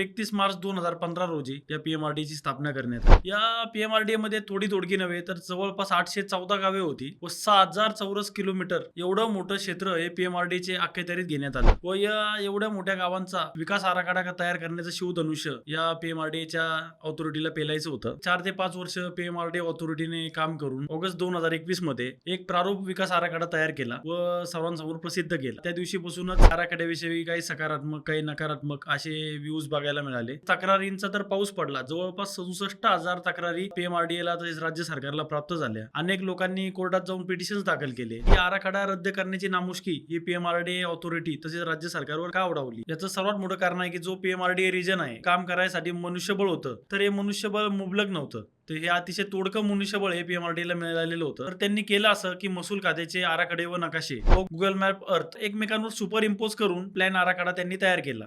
एकतीस मार्च दोन हजार पंधरा रोजी या पीएमआरडी ची स्थापना करण्यात आली. या पीएमआरडी मध्ये थोडी तोडकी नव्हे तर जवळपास आठशे चौदा गावे होती व सहा हजार चौरस किलोमीटर एवढं मोठं क्षेत्र हे पीएमआरडी चे अखत्यारीत घेण्यात आलं. व या एवढ्या मोठ्या गावांचा विकास आराखडा तयार करण्याचं शिवधनुष्य या पीएमआरडीच्या ऑथॉरिटीला पेलायचं होतं. चार ते पाच वर्ष पीएमआरडी ऑथॉरिटीने काम करून ऑगस्ट दोन हजार एकवीसमध्ये एक प्रारूप विकास आराखडा तयार केला व सर्वांसमोर प्रसिद्ध केला. त्या दिवशीपासूनच आराखड्याविषयी काही सकारात्मक काही नकारात्मक असे व्ह्यूज बघायला मिळाले. तक्रारींचा तर पाऊस पडला. जवळपास सदुसष्ट हजार तक्रारी पीएमआरडीएला तसेच राज्य सरकारला प्राप्त झाल्या. अनेक लोकांनी कोर्टात जाऊन पिटिशन दाखल केले. ही आराखडा रद्द करण्याची नामुष्की ही पीएमआरडी ऑथॉरिटी तसेच राज्य सरकारवर का उडावली? याचं सर्वात मोठं कारण आहे की जो पीएमआरडी रिजन आहे काम करायसाठी मनुष्यबळ होतं. तर हे मनुष्यबळ मुबलक नव्हतं. तर हे अतिशय तोडकं मनुष्यबळ हे पीएमआरडीला मिळालेलं होतं. तर त्यांनी केलं असं की महसूल खात्याचे आराखडे व नकाशे व गुगल मॅप अर्थ एकमेकांवर सुपर इम्पोज करून प्लॅन आराखडा त्यांनी तयार केला.